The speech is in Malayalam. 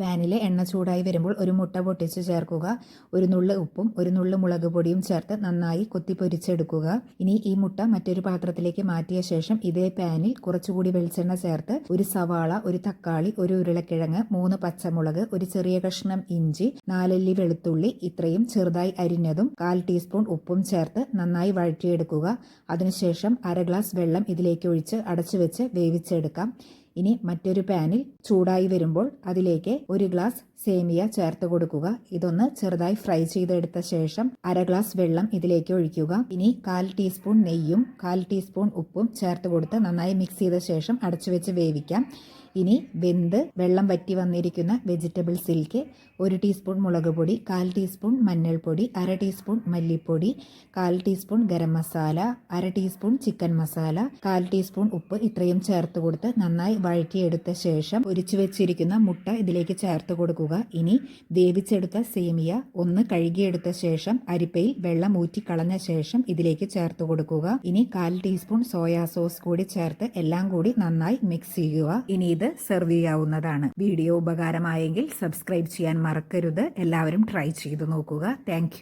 പാനിൽ എണ്ണ ചൂടായി വരുമ്പോൾ ഒരു മുട്ട പൊട്ടിച്ച് ചേർക്കുക. ഒരു നുള്ള് ഉപ്പും ഒരു നുള്ള് മുളക് പൊടിയും ചേർത്ത് നന്നായി കൊത്തി പൊരിച്ചെടുക്കുക. ഇനി ഈ മുട്ട മറ്റൊരു പാത്രത്തിലേക്ക് മാറ്റിയ ശേഷം ഇതേ പാനിൽ കുറച്ചുകൂടി വെളിച്ചെണ്ണ ചേർത്ത് ഒരു സവാള ഒരു തക്കാളി ഒരു ഉരുളക്കിഴങ്ങ് മൂന്ന് പച്ചമുളക് ഒരു ചെറിയ കഷ്ണം ഇഞ്ചി നാലല്ലി വെളുത്തുള്ളി ഇത്രയും ചെറുതായി അരിഞ്ഞതും കാൽ ടീസ്പൂൺ ഉപ്പും ചേർത്ത് നന്നായി വഴറ്റിയെടുക്കുക. അതിനുശേഷം അര ഗ്ലാസ് വെള്ളം ഇതിലേക്ക് ഒഴിച്ച് അടച്ചു വെച്ച് വേവിച്ചെടുക്കാം. ഇനി മറ്റൊരു പാനിൽ ചൂടായി വരുമ്പോൾ അതിലേക്ക് ഒരു ഗ്ലാസ് സേമിയ ചേർത്ത് കൊടുക്കുക. ഇതൊന്ന് ചെറുതായി ഫ്രൈ ചെയ്തെടുത്ത ശേഷം അര ഗ്ലാസ് വെള്ളം ഇതിലേക്ക് ഒഴിക്കുക. ഇനി കാൽ ടീസ്പൂൺ നെയ്യും കാൽ ടീസ്പൂൺ ഉപ്പും ചേർത്ത് കൊടുത്ത് നന്നായി മിക്സ് ചെയ്ത ശേഷം അടച്ചു വെച്ച് വേവിക്കാം. ഇനി വെന്ത് വെള്ളം വറ്റി വന്നിരിക്കുന്ന വെജിറ്റബിൾസിലേക്ക് ഒരു ടീസ്പൂൺ മുളക് പൊടി കാൽ ടീസ്പൂൺ മഞ്ഞൾപ്പൊടി അര ടീസ്പൂൺ മല്ലിപ്പൊടി കാൽ ടീസ്പൂൺ ഗരം മസാല അര ടീസ്പൂൺ ചിക്കൻ മസാല കാൽ ടീസ്പൂൺ ഉപ്പ് ഇത്രയും ചേർത്ത് കൊടുത്ത് നന്നായി വഴറ്റിയെടുത്ത ശേഷം പൊരിച്ചു വെച്ചിരിക്കുന്ന മുട്ട ഇതിലേക്ക് ചേർത്ത് കൊടുക്കുക. ഇനി വേവിച്ചെടുത്ത സേമിയ ഒന്ന് കഴുകിയെടുത്ത ശേഷം അരിപ്പയിൽ വെള്ളം ഊറ്റി കളഞ്ഞ ശേഷം ഇതിലേക്ക് ചേർത്ത് കൊടുക്കുക. ഇനി കാൽ ടീസ്പൂൺ സോയാ സോസ് കൂടി ചേർത്ത് എല്ലാം കൂടി നന്നായി മിക്സ് ചെയ്യുക. ഇനി ഇത് സെർവ് ചെയ്യാവുന്നതാണ്. വീഡിയോ ഉപകാരമായെങ്കിൽ സബ്സ്ക്രൈബ് ചെയ്യാൻ മറക്കരുത്. എല്ലാവരും ട്രൈ ചെയ്തു നോക്കുക. താങ്ക്